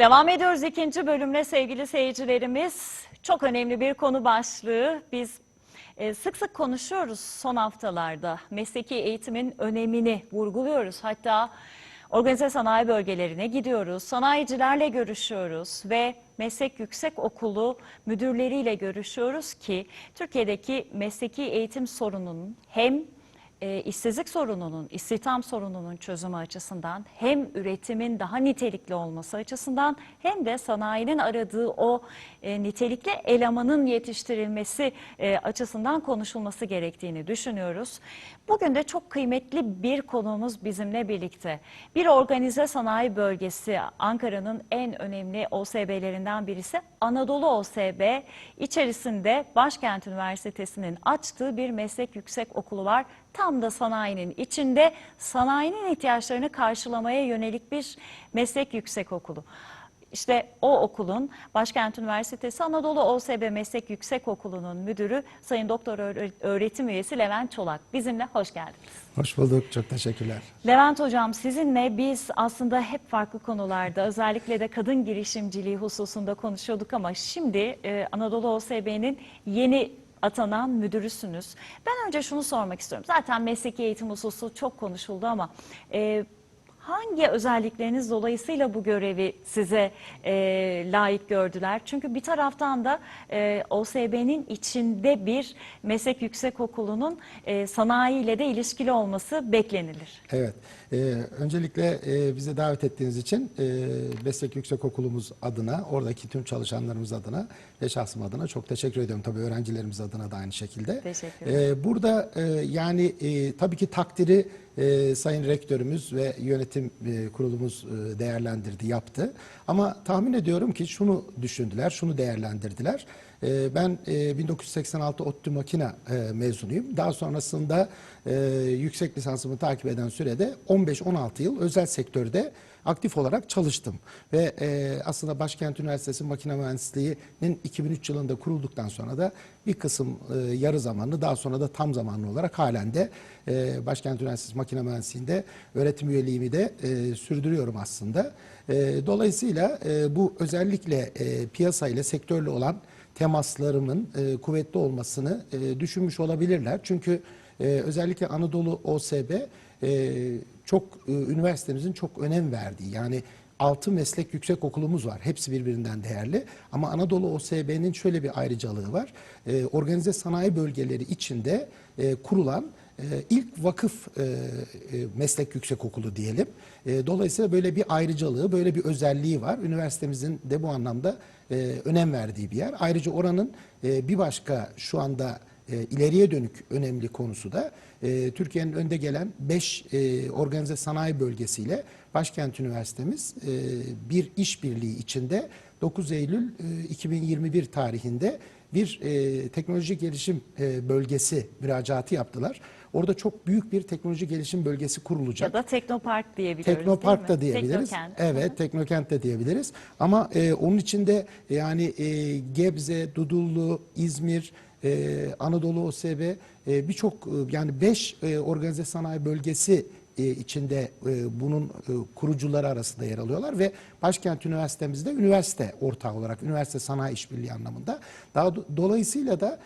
Devam ediyoruz ikinci bölümle sevgili seyircilerimiz. Çok önemli bir konu başlığı. Biz e, sık sık konuşuyoruz son haftalarda. Mesleki eğitimin önemini vurguluyoruz. Hatta organize sanayi bölgelerine gidiyoruz. Sanayicilerle görüşüyoruz ve Meslek Yüksek Okulu müdürleriyle görüşüyoruz ki Türkiye'deki mesleki eğitim sorununun hem e, işsizlik sorununun, istihdam sorununun çözümü açısından hem üretimin daha nitelikli olması açısından hem de sanayinin aradığı o e, nitelikli elemanın yetiştirilmesi e, açısından konuşulması gerektiğini düşünüyoruz. Bugün de çok kıymetli bir konuğumuz bizimle birlikte. Bir organize sanayi bölgesi Ankara'nın en önemli OSB'lerinden birisi Anadolu OSB. İçerisinde Başkent Üniversitesi'nin açtığı bir meslek yüksek okulu var. Tam da sanayinin içinde sanayinin ihtiyaçlarını karşılamaya yönelik bir meslek yüksek okulu. İşte o okulun Başkent Üniversitesi Anadolu OSB Meslek Yüksek Okulu'nun müdürü Sayın Doktor Öğre- Öğretim Üyesi Levent Çolak bizimle hoş geldiniz. Hoş bulduk. Çok teşekkürler. Levent Hocam sizinle biz aslında hep farklı konularda özellikle de kadın girişimciliği hususunda konuşuyorduk ama şimdi e, Anadolu OSB'nin yeni atanan müdürüsünüz. Ben önce şunu sormak istiyorum. Zaten mesleki eğitim hususu çok konuşuldu ama e, hangi özellikleriniz dolayısıyla bu görevi size e, layık gördüler? Çünkü bir taraftan da e, OSB'nin içinde bir meslek yüksekokulunun e, sanayiyle de ilişkili olması beklenilir. Evet. Ee, öncelikle e, bize davet ettiğiniz için e, Meslek Yüksekokulumuz adına, oradaki tüm çalışanlarımız adına ve şahsım adına çok teşekkür ediyorum. Tabii öğrencilerimiz adına da aynı şekilde. Teşekkür Ee, burada e, yani e, tabii ki takdiri e, Sayın Rektörümüz ve yönetim e, kurulumuz e, değerlendirdi, yaptı. Ama tahmin ediyorum ki şunu düşündüler, şunu değerlendirdiler. E, ben e, 1986 ODTÜ Makina e, mezunuyum. Daha sonrasında e, yüksek lisansımı takip eden sürede 15-16 yıl özel sektörde aktif olarak çalıştım. Ve e, aslında Başkent Üniversitesi Makine Mühendisliği'nin 2003 yılında kurulduktan sonra da bir kısım e, yarı zamanlı daha sonra da tam zamanlı olarak halen de e, Başkent Üniversitesi Makine Mühendisliği'nde öğretim üyeliğimi de e, sürdürüyorum aslında. E, dolayısıyla e, bu özellikle e, piyasa ile sektörle olan temaslarımın e, kuvvetli olmasını e, düşünmüş olabilirler. Çünkü e, özellikle Anadolu OSB e, çok e, üniversitemizin çok önem verdiği yani altı meslek yüksek okulumuz var. Hepsi birbirinden değerli. Ama Anadolu OSB'nin şöyle bir ayrıcalığı var. E, organize sanayi bölgeleri içinde e, kurulan e, ilk vakıf e, e, meslek yüksek okulu diyelim. E, dolayısıyla böyle bir ayrıcalığı, böyle bir özelliği var. Üniversitemizin de bu anlamda e, önem verdiği bir yer. Ayrıca oranın e, bir başka şu anda e, ileriye dönük önemli konusu da e, Türkiye'nin önde gelen 5 e, organize sanayi bölgesiyle Başkent Üniversitemiz e, bir işbirliği içinde 9 Eylül e, 2021 tarihinde bir e, teknoloji gelişim e, bölgesi müracaatı yaptılar. Orada çok büyük bir teknoloji gelişim bölgesi kurulacak. Ya da Teknopark diyebiliyoruz Teknopark da diyebiliriz. Teknokent. Evet, Teknokent de diyebiliriz. Ama e, onun içinde yani e, Gebze, Dudullu, İzmir, e, Anadolu OSB e, birçok e, yani 5 e, organize sanayi bölgesi e, içinde e, bunun e, kurucuları arasında yer alıyorlar ve Başkent Üniversitemizde üniversite ortağı olarak üniversite sanayi işbirliği anlamında. Daha do- dolayısıyla da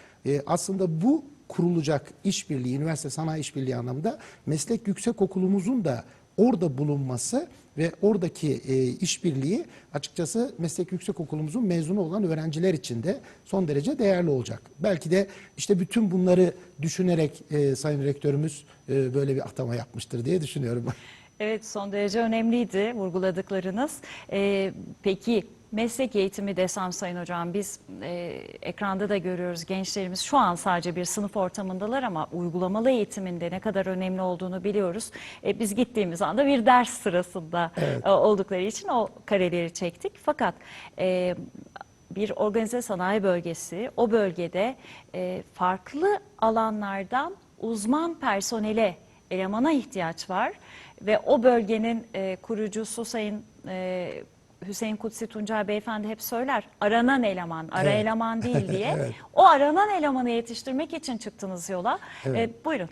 aslında bu kurulacak işbirliği, üniversite sanayi işbirliği anlamında meslek yüksek okulumuzun da orada bulunması ve oradaki e, işbirliği açıkçası meslek yüksek okulumuzun mezunu olan öğrenciler için de son derece değerli olacak. Belki de işte bütün bunları düşünerek e, Sayın Rektörümüz e, böyle bir atama yapmıştır diye düşünüyorum. Evet son derece önemliydi vurguladıklarınız. Ee, peki meslek eğitimi desem Sayın Hocam biz e, ekranda da görüyoruz gençlerimiz şu an sadece bir sınıf ortamındalar ama uygulamalı eğitiminde ne kadar önemli olduğunu biliyoruz. E, biz gittiğimiz anda bir ders sırasında e, oldukları için o kareleri çektik. Fakat e, bir organize sanayi bölgesi o bölgede e, farklı alanlardan uzman personele elemana ihtiyaç var ve o bölgenin e, kurucusu Sayın e, Hüseyin Kutsi Tuncay Beyefendi hep söyler. Aranan eleman, ara Evet. eleman değil diye. Evet. O aranan elemanı yetiştirmek için çıktınız yola. E, buyurun.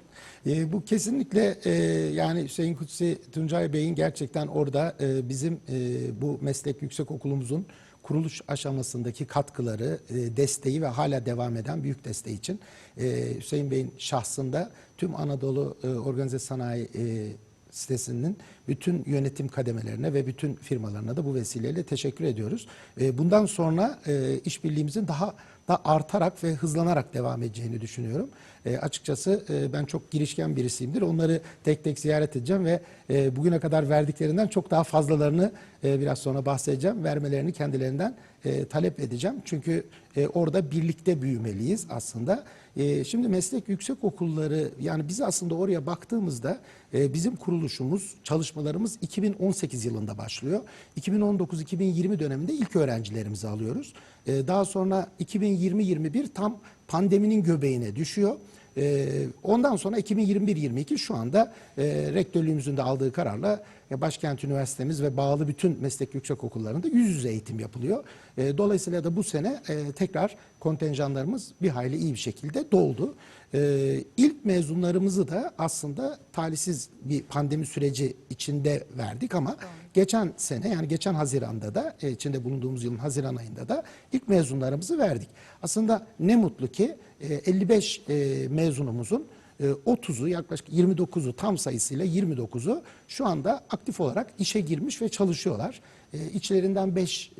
E, bu kesinlikle e, yani Hüseyin Kutsi Tuncay Bey'in gerçekten orada e, bizim e, bu meslek yüksek okulumuzun kuruluş aşamasındaki katkıları, e, desteği ve hala devam eden büyük desteği için e, Hüseyin Bey'in şahsında tüm Anadolu e, Organize Sanayi e, sitesinin bütün yönetim kademelerine ve bütün firmalarına da bu vesileyle teşekkür ediyoruz. E, Bundan sonra e, işbirliğimizin daha da artarak ve hızlanarak devam edeceğini düşünüyorum. E, açıkçası e, ben çok girişken birisiyimdir. Onları tek tek ziyaret edeceğim ve e, bugüne kadar verdiklerinden çok daha fazlalarını e, biraz sonra bahsedeceğim. Vermelerini kendilerinden e, talep edeceğim. Çünkü e, orada birlikte büyümeliyiz aslında. E, şimdi meslek yüksek okulları yani biz aslında oraya baktığımızda e, bizim kuruluşumuz, çalışmalarımız 2018 yılında başlıyor. 2019-2020 döneminde ilk öğrencilerimizi alıyoruz. E, daha sonra 2020-21 tam pandeminin göbeğine düşüyor. Ee, ondan sonra 2021-22 şu anda e, rektörlüğümüzün de aldığı kararla Başkent Üniversitemiz ve bağlı bütün meslek yüksek okullarında yüz yüze eğitim yapılıyor. E, dolayısıyla da bu sene e, tekrar kontenjanlarımız bir hayli iyi bir şekilde doldu. E, ilk mezunlarımızı da aslında talihsiz bir pandemi süreci içinde verdik ama geçen sene yani geçen Haziran'da da e, içinde bulunduğumuz yılın Haziran ayında da ilk mezunlarımızı verdik. Aslında ne mutlu ki e, 55 e, mezunumuzun e, 30'u yaklaşık 29'u tam sayısıyla 29'u şu anda aktif olarak işe girmiş ve çalışıyorlar. E, içlerinden 5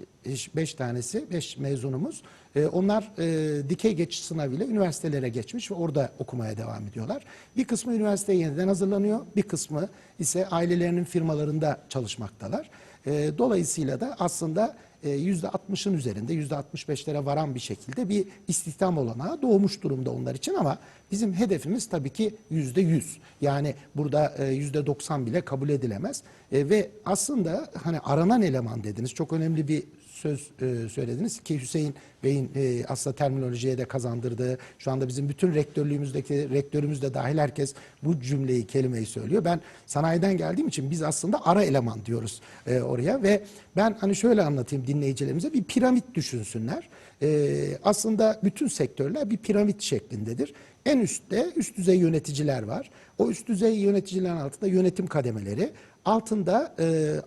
5 tanesi 5 mezunumuz e, onlar e, dikey geçiş sınavıyla üniversitelere geçmiş ve orada okumaya devam ediyorlar. Bir kısmı üniversiteye yeniden hazırlanıyor, bir kısmı ise ailelerinin firmalarında çalışmaktalar. E, dolayısıyla da aslında %60'ın üzerinde %65'lere varan bir şekilde bir istihdam olanağı doğmuş durumda onlar için ama bizim hedefimiz tabii ki %100. Yani burada e, %90 bile kabul edilemez. E, ve aslında hani aranan eleman dediniz çok önemli bir söz e, söylediniz ki Hüseyin Bey'in e, aslında terminolojiye de kazandırdığı şu anda bizim bütün rektörlüğümüzdeki rektörümüz de dahil herkes bu cümleyi kelimeyi söylüyor. Ben sanayiden geldiğim için biz aslında ara eleman diyoruz e, oraya ve ben hani şöyle anlatayım dinleyicilerimize bir piramit düşünsünler. E, aslında bütün sektörler bir piramit şeklindedir. En üstte üst düzey yöneticiler var. O üst düzey yöneticilerin altında yönetim kademeleri, altında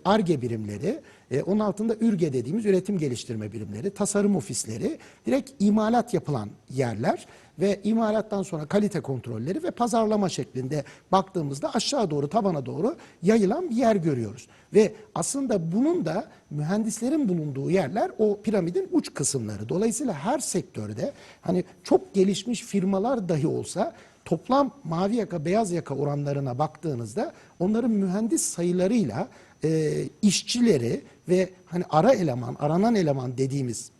ARGE birimleri, e, onun altında ÜRGE dediğimiz üretim geliştirme birimleri, tasarım ofisleri, direkt imalat yapılan yerler ve imalattan sonra kalite kontrolleri ve pazarlama şeklinde baktığımızda aşağı doğru tabana doğru yayılan bir yer görüyoruz. Ve aslında bunun da mühendislerin bulunduğu yerler o piramidin uç kısımları. Dolayısıyla her sektörde hani çok gelişmiş firmalar dahi olsa toplam mavi yaka beyaz yaka oranlarına baktığınızda onların mühendis sayılarıyla e, işçileri ve hani ara eleman, aranan eleman dediğimiz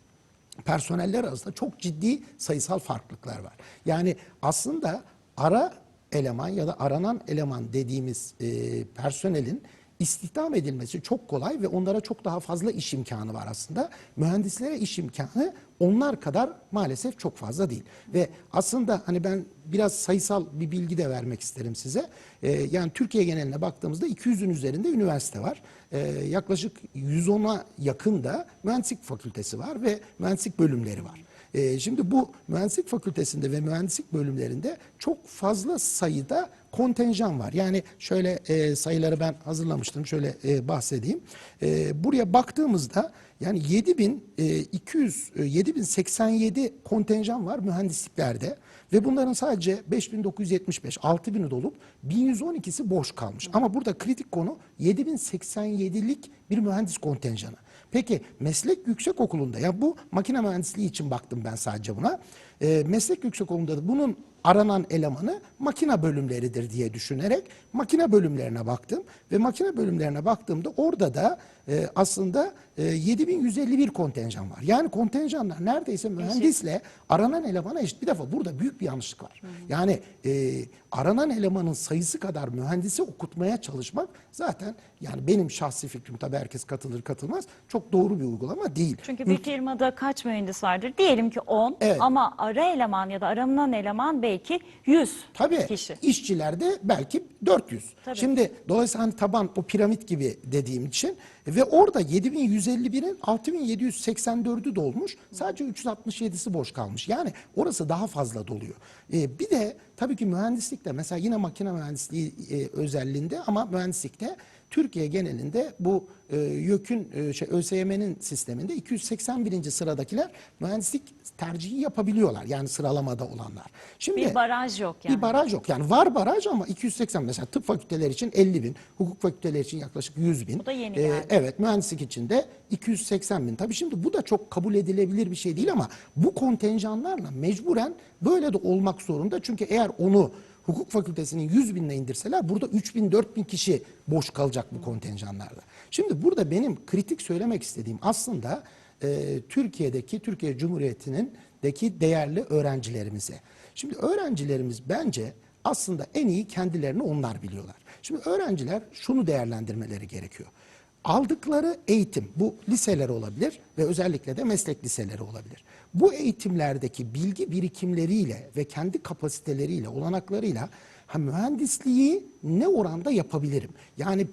personeller arasında çok ciddi sayısal farklılıklar var. Yani aslında ara eleman ya da aranan eleman dediğimiz e, personelin istihdam edilmesi çok kolay ve onlara çok daha fazla iş imkanı var aslında. Mühendislere iş imkanı onlar kadar maalesef çok fazla değil. Ve aslında hani ben biraz sayısal bir bilgi de vermek isterim size. Ee, yani Türkiye geneline baktığımızda 200'ün üzerinde üniversite var. Ee, yaklaşık 110'a yakın da mühendislik fakültesi var ve mühendislik bölümleri var. Ee, şimdi bu mühendislik fakültesinde ve mühendislik bölümlerinde çok fazla sayıda kontenjan var. Yani şöyle e, sayıları ben hazırlamıştım. Şöyle e, bahsedeyim. E, buraya baktığımızda yani 7200 e, 7087 kontenjan var mühendisliklerde ve bunların sadece 5975 6000'i dolup 1112'si boş kalmış. Ama burada kritik konu 7087'lik bir mühendis kontenjanı. Peki meslek yüksek okulunda ya bu makine mühendisliği için baktım ben sadece buna. E, meslek yüksek okulunda da bunun aranan elemanı makine bölümleridir diye düşünerek makine bölümlerine baktım ve makine bölümlerine baktığımda orada da e, aslında 7151 kontenjan var. Yani kontenjanlar neredeyse mühendisle aranan elemana eşit. Bir defa burada büyük bir yanlışlık var. Yani e, aranan elemanın sayısı kadar mühendisi okutmaya çalışmak zaten yani benim şahsi fikrim tabii herkes katılır katılmaz çok doğru bir uygulama değil. Çünkü bir firmada kaç mühendis vardır? Diyelim ki 10 Evet. ama ara eleman ya da aranan eleman belki 100 Tabii kişi. işçilerde belki 400. Tabii. Şimdi dolayısıyla hani taban o piramit gibi dediğim için ve orada 7151'in 6784'ü dolmuş. Sadece 367'si boş kalmış. Yani orası daha fazla doluyor. Ee, bir de tabii ki mühendislikte mesela yine makine mühendisliği e, özelliğinde ama mühendislikte Türkiye genelinde bu e, YÖK'ün e, şey ÖSYM'nin sisteminde 281. sıradakiler mühendislik tercihi yapabiliyorlar. Yani sıralamada olanlar. Şimdi Bir baraj yok yani. bir baraj yok. Yani var baraj ama 280 mesela tıp fakülteleri için 50 bin, hukuk fakülteleri için yaklaşık 100 bin. Bu da yeni Ee, geldi. evet mühendislik için de 280 bin. Tabii şimdi bu da çok kabul edilebilir bir şey değil ama bu kontenjanlarla mecburen böyle de olmak zorunda. Çünkü eğer onu hukuk fakültesinin 100 binine indirseler burada 3 bin 4 bin kişi boş kalacak bu kontenjanlarda. Şimdi burada benim kritik söylemek istediğim aslında e, Türkiye'deki Türkiye Cumhuriyeti'nin deki değerli öğrencilerimize. Şimdi öğrencilerimiz bence aslında en iyi kendilerini onlar biliyorlar. Şimdi öğrenciler şunu değerlendirmeleri gerekiyor. Aldıkları eğitim, bu liseler olabilir ve özellikle de meslek liseleri olabilir. Bu eğitimlerdeki bilgi birikimleriyle ve kendi kapasiteleriyle, olanaklarıyla ha, mühendisliği ne oranda yapabilirim? Yani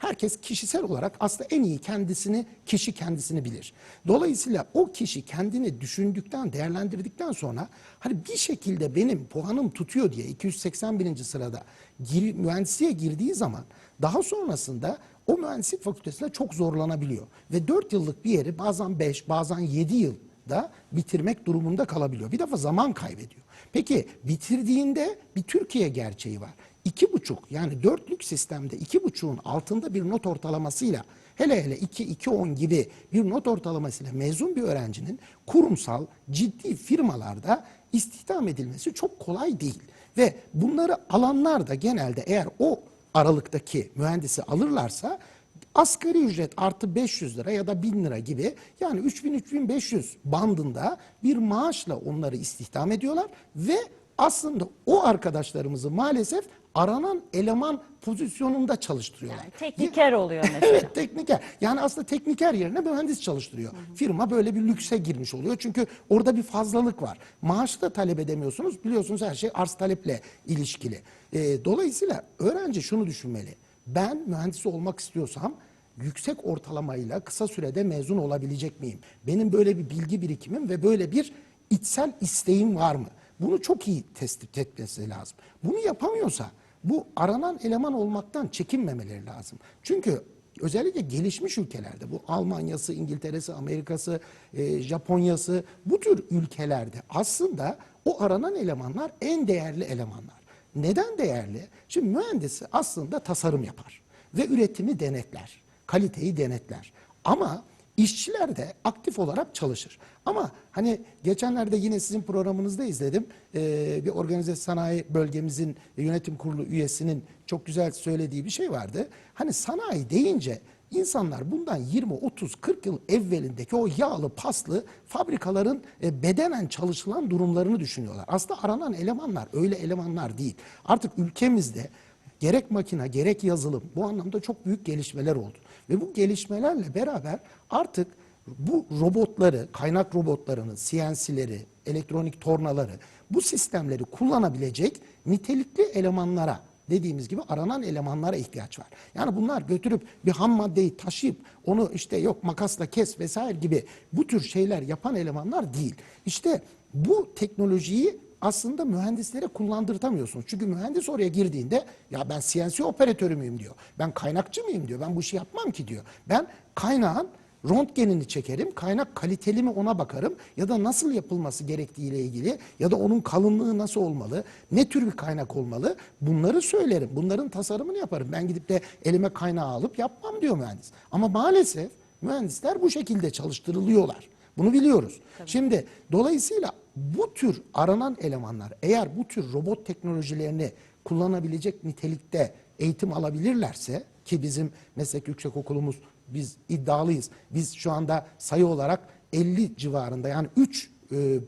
Herkes kişisel olarak aslında en iyi kendisini, kişi kendisini bilir. Dolayısıyla o kişi kendini düşündükten, değerlendirdikten sonra hani bir şekilde benim puanım tutuyor diye 281. sırada gir, mühendisliğe girdiği zaman daha sonrasında o mühendislik fakültesinde çok zorlanabiliyor. Ve 4 yıllık bir yeri bazen 5, bazen 7 yıl da bitirmek durumunda kalabiliyor. Bir defa zaman kaybediyor. Peki bitirdiğinde bir Türkiye gerçeği var. İki buçuk yani dörtlük sistemde iki buçuğun altında bir not ortalamasıyla hele hele 2 2 10 gibi bir not ortalamasıyla mezun bir öğrencinin kurumsal ciddi firmalarda istihdam edilmesi çok kolay değil. Ve bunları alanlar da genelde eğer o aralıktaki mühendisi alırlarsa asgari ücret artı 500 lira ya da 1000 lira gibi yani 3000-3500 bandında bir maaşla onları istihdam ediyorlar ve aslında o arkadaşlarımızı maalesef aranan eleman pozisyonunda çalıştırıyorlar. Yani tekniker oluyor mesela. Evet tekniker. Yani aslında tekniker yerine mühendis çalıştırıyor. Firma böyle bir lükse girmiş oluyor. Çünkü orada bir fazlalık var. Maaşı da talep edemiyorsunuz. Biliyorsunuz her şey arz taleple ilişkili. Ee, dolayısıyla öğrenci şunu düşünmeli. Ben mühendis olmak istiyorsam yüksek ortalamayla kısa sürede mezun olabilecek miyim? Benim böyle bir bilgi birikimim ve böyle bir içsel isteğim var mı? Bunu çok iyi tespit etmesi lazım. Bunu yapamıyorsa bu aranan eleman olmaktan çekinmemeleri lazım. Çünkü özellikle gelişmiş ülkelerde bu Almanya'sı, İngiltere'si, Amerika'sı, e, Japonya'sı bu tür ülkelerde aslında o aranan elemanlar en değerli elemanlar. Neden değerli? Şimdi mühendisi aslında tasarım yapar ve üretimi denetler, kaliteyi denetler. Ama İşçiler de aktif olarak çalışır. Ama hani geçenlerde yine sizin programınızda izledim. Ee, bir organize sanayi bölgemizin yönetim kurulu üyesinin çok güzel söylediği bir şey vardı. Hani sanayi deyince insanlar bundan 20, 30, 40 yıl evvelindeki o yağlı paslı fabrikaların e, bedenen çalışılan durumlarını düşünüyorlar. Aslında aranan elemanlar öyle elemanlar değil. Artık ülkemizde gerek makine gerek yazılım bu anlamda çok büyük gelişmeler oldu. Ve bu gelişmelerle beraber artık bu robotları, kaynak robotlarını, CNC'leri, elektronik tornaları, bu sistemleri kullanabilecek nitelikli elemanlara dediğimiz gibi aranan elemanlara ihtiyaç var. Yani bunlar götürüp bir ham maddeyi taşıyıp onu işte yok makasla kes vesaire gibi bu tür şeyler yapan elemanlar değil. İşte bu teknolojiyi aslında mühendislere kullandırtamıyorsunuz. Çünkü mühendis oraya girdiğinde ya ben CNC operatörü müyüm diyor. Ben kaynakçı mıyım diyor. Ben bu işi yapmam ki diyor. Ben kaynağın röntgenini çekerim, kaynak kaliteli mi ona bakarım ya da nasıl yapılması gerektiğiyle ilgili ya da onun kalınlığı nasıl olmalı, ne tür bir kaynak olmalı bunları söylerim. Bunların tasarımını yaparım. Ben gidip de elime kaynağı alıp yapmam diyor mühendis. Ama maalesef mühendisler bu şekilde çalıştırılıyorlar. Bunu biliyoruz. Şimdi dolayısıyla bu tür aranan elemanlar eğer bu tür robot teknolojilerini kullanabilecek nitelikte eğitim alabilirlerse ki bizim meslek yüksek okulumuz biz iddialıyız. Biz şu anda sayı olarak 50 civarında yani 3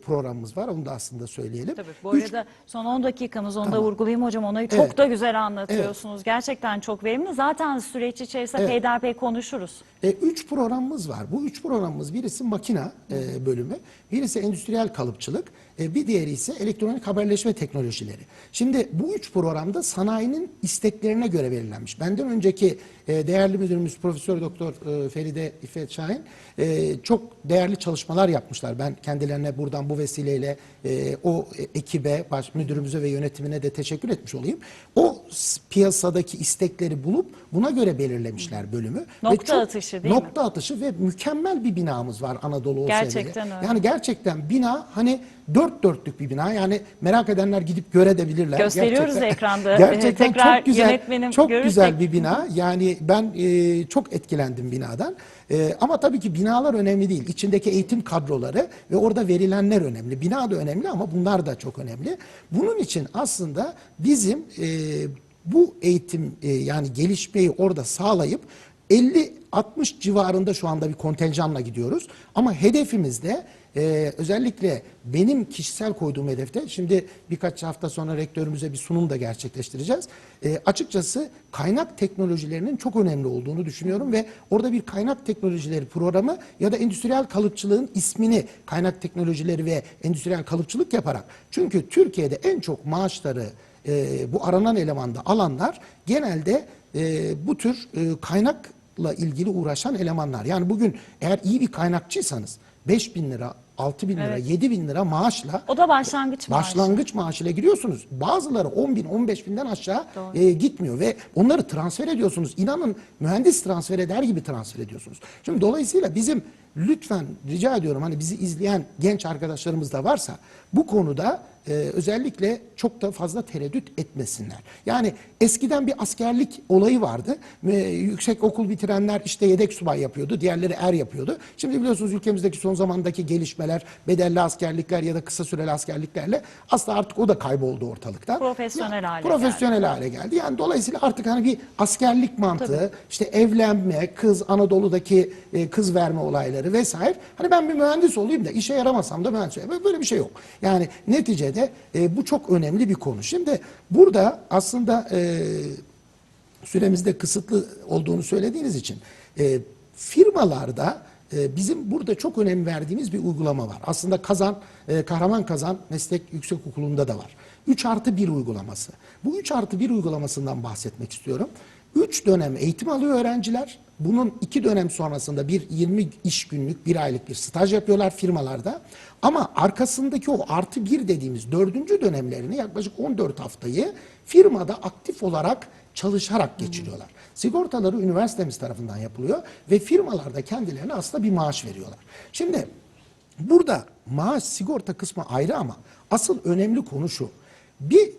programımız var onu da aslında söyleyelim. Tabii bu Üç- arada son 10 dakikamız onu da Tamam. vurgulayayım hocam. Onu çok Evet. da güzel anlatıyorsunuz. Gerçekten çok verimli. Zaten süreç içerisinde Evet. peyderpey konuşuruz. E, üç programımız var. Bu üç programımız birisi makina e, bölümü, birisi endüstriyel kalıpçılık, e, bir diğeri ise elektronik haberleşme teknolojileri. Şimdi bu üç programda sanayinin isteklerine göre belirlenmiş. Benden önceki e, değerli müdürümüz Profesör Doktor e, Feride İffet Şahin e, çok değerli çalışmalar yapmışlar. Ben kendilerine buradan bu vesileyle e, o e, ekibe, baş müdürümüze ve yönetimine de teşekkür etmiş olayım. O piyasadaki istekleri bulup buna göre belirlemişler bölümü. Ve Nokta çok- atışı değil mi? nokta atışı ve mükemmel bir binamız var Anadolu. Gerçekten öyle. Yani gerçekten bina hani dört dörtlük bir bina. Yani merak edenler gidip görebilirler. Gösteriyoruz Gerçekten- ekranda. Gerçekten Tekrar çok güzel. Çok görürsek- güzel bir bina. Yani ben e, çok etkilendim binadan. E, ama tabii ki binalar önemli değil. İçindeki eğitim kadroları ve orada verilenler önemli. Bina da önemli ama bunlar da çok önemli. Bunun için aslında bizim e, bu eğitim e, yani gelişmeyi orada sağlayıp 50-60 civarında şu anda bir kontenjanla gidiyoruz. Ama hedefimizde e, özellikle benim kişisel koyduğum hedefte şimdi birkaç hafta sonra rektörümüze bir sunum da gerçekleştireceğiz. E, açıkçası kaynak teknolojilerinin çok önemli olduğunu düşünüyorum ve orada bir kaynak teknolojileri programı ya da endüstriyel kalıpçılığın ismini kaynak teknolojileri ve endüstriyel kalıpçılık yaparak çünkü Türkiye'de en çok maaşları e, bu aranan elemanda alanlar genelde e, bu tür e, kaynakla ilgili uğraşan elemanlar. Yani bugün eğer iyi bir kaynakçıysanız 5 bin lira, 6 bin lira, 7 bin lira maaşla O da başlangıç maaşı. başlangıç maaşıyla giriyorsunuz. Bazıları 10 bin, 15 binden aşağı e, gitmiyor ve onları transfer ediyorsunuz. İnanın mühendis transfer eder gibi transfer ediyorsunuz. Şimdi dolayısıyla bizim lütfen rica ediyorum hani bizi izleyen genç arkadaşlarımız da varsa bu konuda e, özellikle çok da fazla tereddüt etmesinler. Yani eskiden bir askerlik olayı vardı. E, yüksek okul bitirenler işte yedek subay yapıyordu, diğerleri er yapıyordu. Şimdi biliyorsunuz ülkemizdeki son zamandaki gelişmeler, bedelli askerlikler ya da kısa süreli askerliklerle aslında artık o da kayboldu ortalıktan. Profesyonel hale Profesyonel hale geldi. Yani dolayısıyla artık hani bir askerlik mantığı, işte evlenme, kız Anadolu'daki e, kız verme olayları vesaire. Hani ben bir mühendis olayım da işe yaramasam da mühendis olayım. Böyle bir şey yok. Yani neticede e, bu çok önemli bir konu. Şimdi burada aslında e, süremizde kısıtlı olduğunu söylediğiniz için e, firmalarda bizim burada çok önem verdiğimiz bir uygulama var. Aslında Kazan, e, Kahraman Kazan Meslek Yüksekokulu'nda da var. 3 artı 1 uygulaması. Bu 3 artı 1 uygulamasından bahsetmek istiyorum. 3 dönem eğitim alıyor öğrenciler. Bunun 2 dönem sonrasında bir 20 iş günlük, bir aylık bir staj yapıyorlar firmalarda. Ama arkasındaki o artı 1 dediğimiz dördüncü dönemlerini yaklaşık 14 haftayı firmada aktif olarak çalışarak geçiriyorlar. Sigortaları üniversitemiz tarafından yapılıyor ve firmalarda kendilerine aslında bir maaş veriyorlar. Şimdi burada maaş sigorta kısmı ayrı ama asıl önemli konu şu. Bir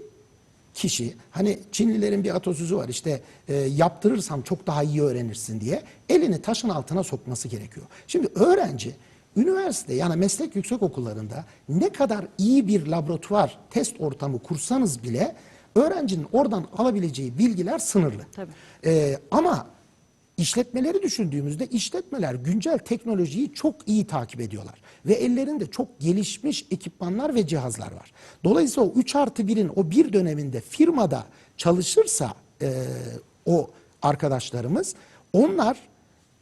kişi hani Çinlilerin bir atasözü var işte e, yaptırırsam çok daha iyi öğrenirsin diye elini taşın altına sokması gerekiyor. Şimdi öğrenci üniversite yani meslek yüksek okullarında ne kadar iyi bir laboratuvar test ortamı kursanız bile öğrencinin oradan alabileceği bilgiler sınırlı. Tabii. E, ama İşletmeleri düşündüğümüzde işletmeler güncel teknolojiyi çok iyi takip ediyorlar. Ve ellerinde çok gelişmiş ekipmanlar ve cihazlar var. Dolayısıyla o 3 artı 1'in o bir döneminde firmada çalışırsa e, o arkadaşlarımız onlar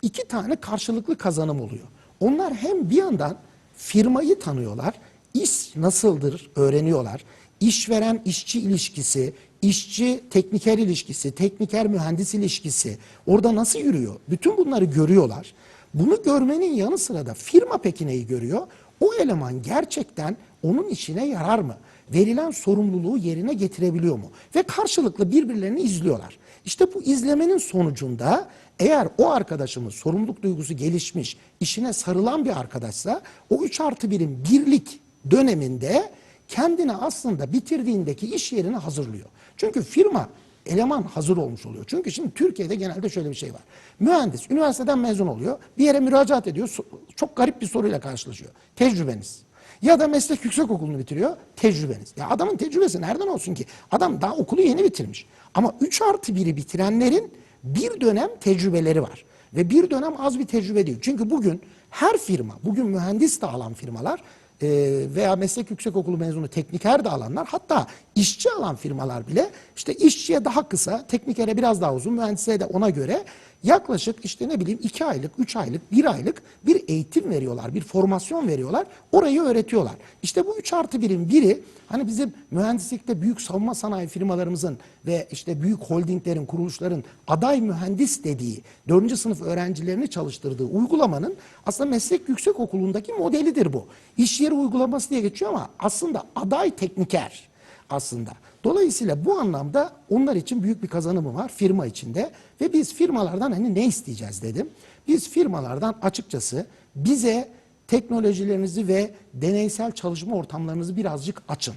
iki tane karşılıklı kazanım oluyor. Onlar hem bir yandan firmayı tanıyorlar, iş nasıldır öğreniyorlar. İşveren işçi ilişkisi, işçi tekniker ilişkisi, tekniker mühendis ilişkisi orada nasıl yürüyor? Bütün bunları görüyorlar. Bunu görmenin yanı sıra da firma peki neyi görüyor? O eleman gerçekten onun işine yarar mı? Verilen sorumluluğu yerine getirebiliyor mu? Ve karşılıklı birbirlerini izliyorlar. İşte bu izlemenin sonucunda eğer o arkadaşımız sorumluluk duygusu gelişmiş, işine sarılan bir arkadaşsa o 3 artı 1'in birlik döneminde kendini aslında bitirdiğindeki iş yerini hazırlıyor. Çünkü firma eleman hazır olmuş oluyor. Çünkü şimdi Türkiye'de genelde şöyle bir şey var. Mühendis üniversiteden mezun oluyor. Bir yere müracaat ediyor. Çok garip bir soruyla karşılaşıyor. Tecrübeniz. Ya da meslek yüksek okulunu bitiriyor. Tecrübeniz. Ya adamın tecrübesi nereden olsun ki? Adam daha okulu yeni bitirmiş. Ama 3 artı 1'i bitirenlerin bir dönem tecrübeleri var. Ve bir dönem az bir tecrübe değil. Çünkü bugün her firma, bugün mühendis de alan firmalar e, veya meslek yüksekokulu mezunu tekniker de alanlar hatta işçi alan firmalar bile işte işçiye daha kısa, teknikere biraz daha uzun, mühendise de ona göre yaklaşık işte ne bileyim 2 aylık, 3 aylık, 1 aylık bir eğitim veriyorlar, bir formasyon veriyorlar. Orayı öğretiyorlar. İşte bu 3 artı 1'in biri hani bizim mühendislikte büyük savunma sanayi firmalarımızın ve işte büyük holdinglerin, kuruluşların aday mühendis dediği 4. sınıf öğrencilerini çalıştırdığı uygulamanın aslında meslek yüksek okulundaki modelidir bu. İş yeri uygulaması diye geçiyor ama aslında aday tekniker aslında. Dolayısıyla bu anlamda onlar için büyük bir kazanımı var firma içinde ve biz firmalardan hani ne isteyeceğiz dedim. Biz firmalardan açıkçası bize teknolojilerinizi ve deneysel çalışma ortamlarınızı birazcık açın.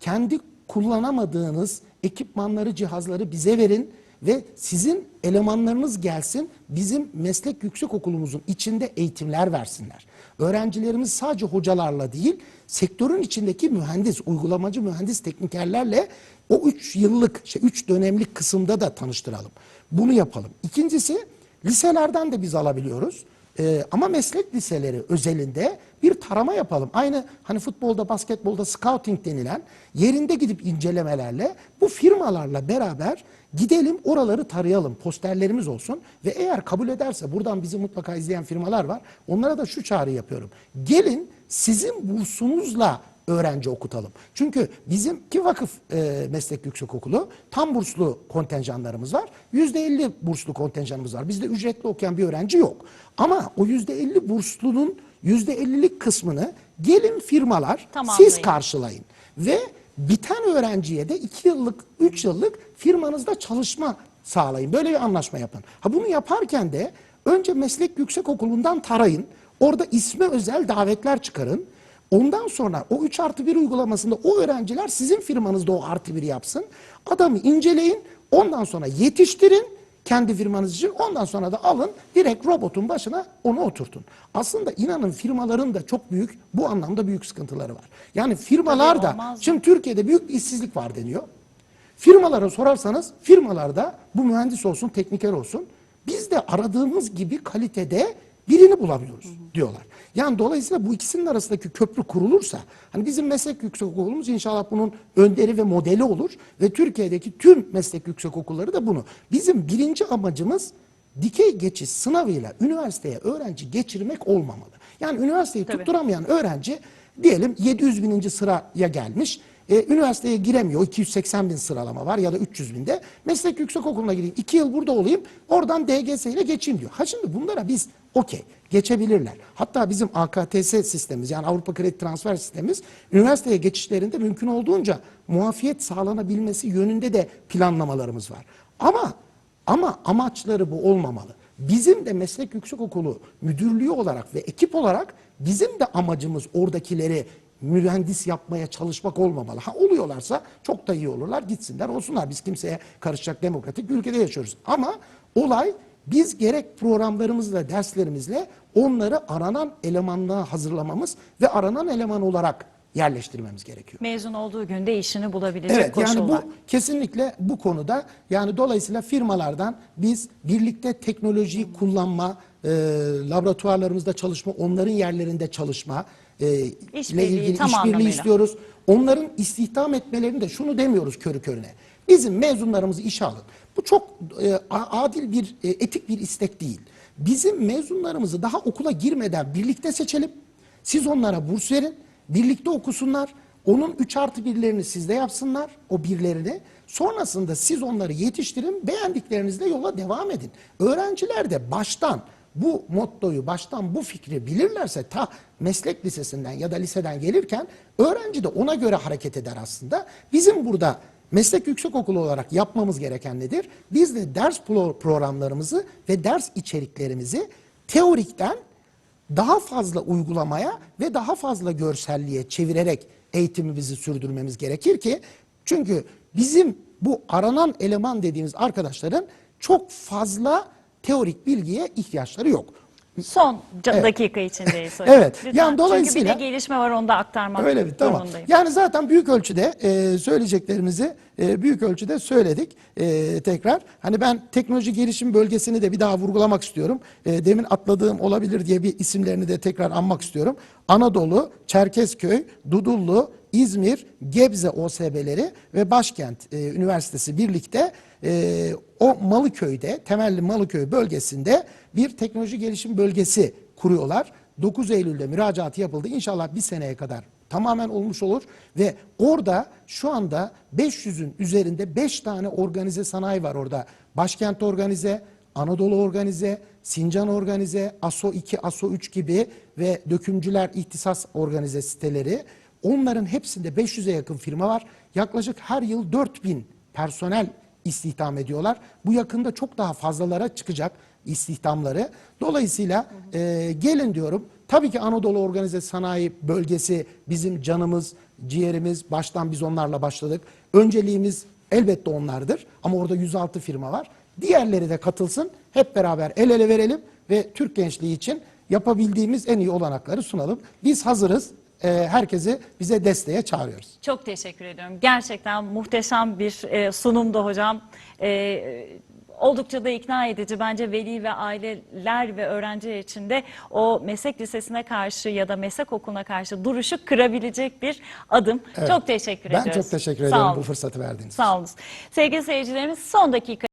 Kendi kullanamadığınız ekipmanları, cihazları bize verin ve sizin elemanlarınız gelsin bizim meslek yüksek okulumuzun içinde eğitimler versinler. Öğrencilerimiz sadece hocalarla değil sektörün içindeki mühendis, uygulamacı mühendis teknikerlerle o 3 yıllık, şey 3 dönemlik kısımda da tanıştıralım. Bunu yapalım. İkincisi liselerden de biz alabiliyoruz. Ee, ama meslek liseleri özelinde bir tarama yapalım. Aynı hani futbolda, basketbolda scouting denilen yerinde gidip incelemelerle bu firmalarla beraber gidelim oraları tarayalım. Posterlerimiz olsun ve eğer kabul ederse buradan bizi mutlaka izleyen firmalar var. Onlara da şu çağrı yapıyorum. Gelin sizin bursunuzla öğrenci okutalım. Çünkü bizimki vakıf e, meslek yüksekokulu tam burslu kontenjanlarımız var. Yüzde elli burslu kontenjanımız var. Bizde ücretli okuyan bir öğrenci yok. Ama o yüzde elli burslunun yüzde ellilik kısmını gelin firmalar Tamamlayın. siz karşılayın. Ve biten öğrenciye de iki yıllık, üç yıllık firmanızda çalışma sağlayın. Böyle bir anlaşma yapın. Ha bunu yaparken de önce meslek yüksekokulundan tarayın. Orada isme özel davetler çıkarın. Ondan sonra o 3 artı 1 uygulamasında o öğrenciler sizin firmanızda o artı 1 yapsın. Adamı inceleyin. Ondan sonra yetiştirin kendi firmanız için. Ondan sonra da alın direkt robotun başına onu oturtun. Aslında inanın firmaların da çok büyük bu anlamda büyük sıkıntıları var. Yani firmalar da şimdi Türkiye'de büyük bir işsizlik var deniyor. Firmalara sorarsanız firmalarda bu mühendis olsun, tekniker olsun biz de aradığımız gibi kalitede birini bulamıyoruz diyorlar. Yani dolayısıyla bu ikisinin arasındaki köprü kurulursa hani bizim meslek yüksekokulumuz inşallah bunun önderi ve modeli olur ve Türkiye'deki tüm meslek yüksekokulları da bunu. Bizim birinci amacımız dikey geçiş sınavıyla üniversiteye öğrenci geçirmek olmamalı. Yani üniversiteyi Tabii. tutturamayan öğrenci diyelim 700 bininci sıraya gelmiş. E, üniversiteye giremiyor. 280 bin sıralama var ya da 300 binde. Meslek yüksekokuluna gireyim. 2 yıl burada olayım. Oradan DGS ile geçeyim diyor. Ha şimdi bunlara biz okey geçebilirler. Hatta bizim AKTS sistemimiz yani Avrupa Kredi Transfer sistemimiz üniversiteye geçişlerinde mümkün olduğunca muafiyet sağlanabilmesi yönünde de planlamalarımız var. Ama ama amaçları bu olmamalı. Bizim de meslek yüksekokulu müdürlüğü olarak ve ekip olarak bizim de amacımız oradakileri mühendis yapmaya çalışmak olmamalı. Ha oluyorlarsa çok da iyi olurlar gitsinler olsunlar. Biz kimseye karışacak demokratik bir ülkede yaşıyoruz. Ama olay biz gerek programlarımızla derslerimizle onları aranan elemanlığa hazırlamamız ve aranan eleman olarak yerleştirmemiz gerekiyor. Mezun olduğu günde işini bulabilecek Evet yani koşullar. bu kesinlikle bu konuda yani dolayısıyla firmalardan biz birlikte teknolojiyi kullanma, e, laboratuvarlarımızda çalışma, onların yerlerinde çalışma e, ile ilgili tam işbirliği anlamıyla. istiyoruz. Onların istihdam etmelerini de şunu demiyoruz körü körüne. Bizim mezunlarımızı işe alın. Bu çok e, adil bir e, etik bir istek değil. Bizim mezunlarımızı daha okula girmeden birlikte seçelim. Siz onlara burs verin. Birlikte okusunlar. Onun 3 artı birlerini sizde yapsınlar. O birlerini. Sonrasında siz onları yetiştirin. Beğendiklerinizle yola devam edin. Öğrenciler de baştan bu mottoyu, baştan bu fikri bilirlerse ta meslek lisesinden ya da liseden gelirken öğrenci de ona göre hareket eder aslında. Bizim burada meslek yüksekokulu olarak yapmamız gereken nedir? Biz de ders pro- programlarımızı ve ders içeriklerimizi teorikten daha fazla uygulamaya ve daha fazla görselliğe çevirerek eğitimimizi sürdürmemiz gerekir ki çünkü bizim bu aranan eleman dediğimiz arkadaşların çok fazla teorik bilgiye ihtiyaçları yok. Son Evet. dakika içindeyiz hocam. Evet, Lütfen. yani dolayısıyla- Çünkü bir de gelişme var onu da aktarmak Öyle mi? Tamam. durumundayım. Yani zaten büyük ölçüde e, söyleyeceklerimizi e, büyük ölçüde söyledik e, tekrar. Hani ben teknoloji gelişim bölgesini de bir daha vurgulamak istiyorum. E, demin atladığım olabilir diye bir isimlerini de tekrar anmak istiyorum. Anadolu, Çerkezköy, Dudullu, İzmir, Gebze OSB'leri ve Başkent e, Üniversitesi birlikte e, o Malıköy'de, temelli Malıköy bölgesinde bir teknoloji gelişim bölgesi kuruyorlar. 9 Eylül'de müracaatı yapıldı. İnşallah bir seneye kadar tamamen olmuş olur ve orada şu anda 500'ün üzerinde 5 tane organize sanayi var orada. Başkent organize, Anadolu organize, Sincan organize, ASO 2, ASO 3 gibi ve dökümcüler ihtisas organize siteleri. Onların hepsinde 500'e yakın firma var. Yaklaşık her yıl 4000 personel istihdam ediyorlar. Bu yakında çok daha fazlalara çıkacak istihdamları. Dolayısıyla e, gelin diyorum. Tabii ki Anadolu Organize Sanayi Bölgesi bizim canımız, ciğerimiz. Baştan biz onlarla başladık. Önceliğimiz elbette onlardır. Ama orada 106 firma var. Diğerleri de katılsın. Hep beraber el ele verelim ve Türk gençliği için yapabildiğimiz en iyi olanakları sunalım. Biz hazırız. E, herkesi bize desteğe çağırıyoruz. Çok teşekkür ediyorum. Gerçekten muhteşem bir e, sunumdu hocam. E, oldukça da ikna edici bence veli ve aileler ve öğrenciler için de o meslek lisesine karşı ya da meslek okuluna karşı duruşu kırabilecek bir adım. Evet. Çok teşekkür Ben ediyoruz. çok teşekkür Sağ ederim olun. bu fırsatı verdiğiniz için. Sağ olun. Sevgili seyircilerimiz son dakika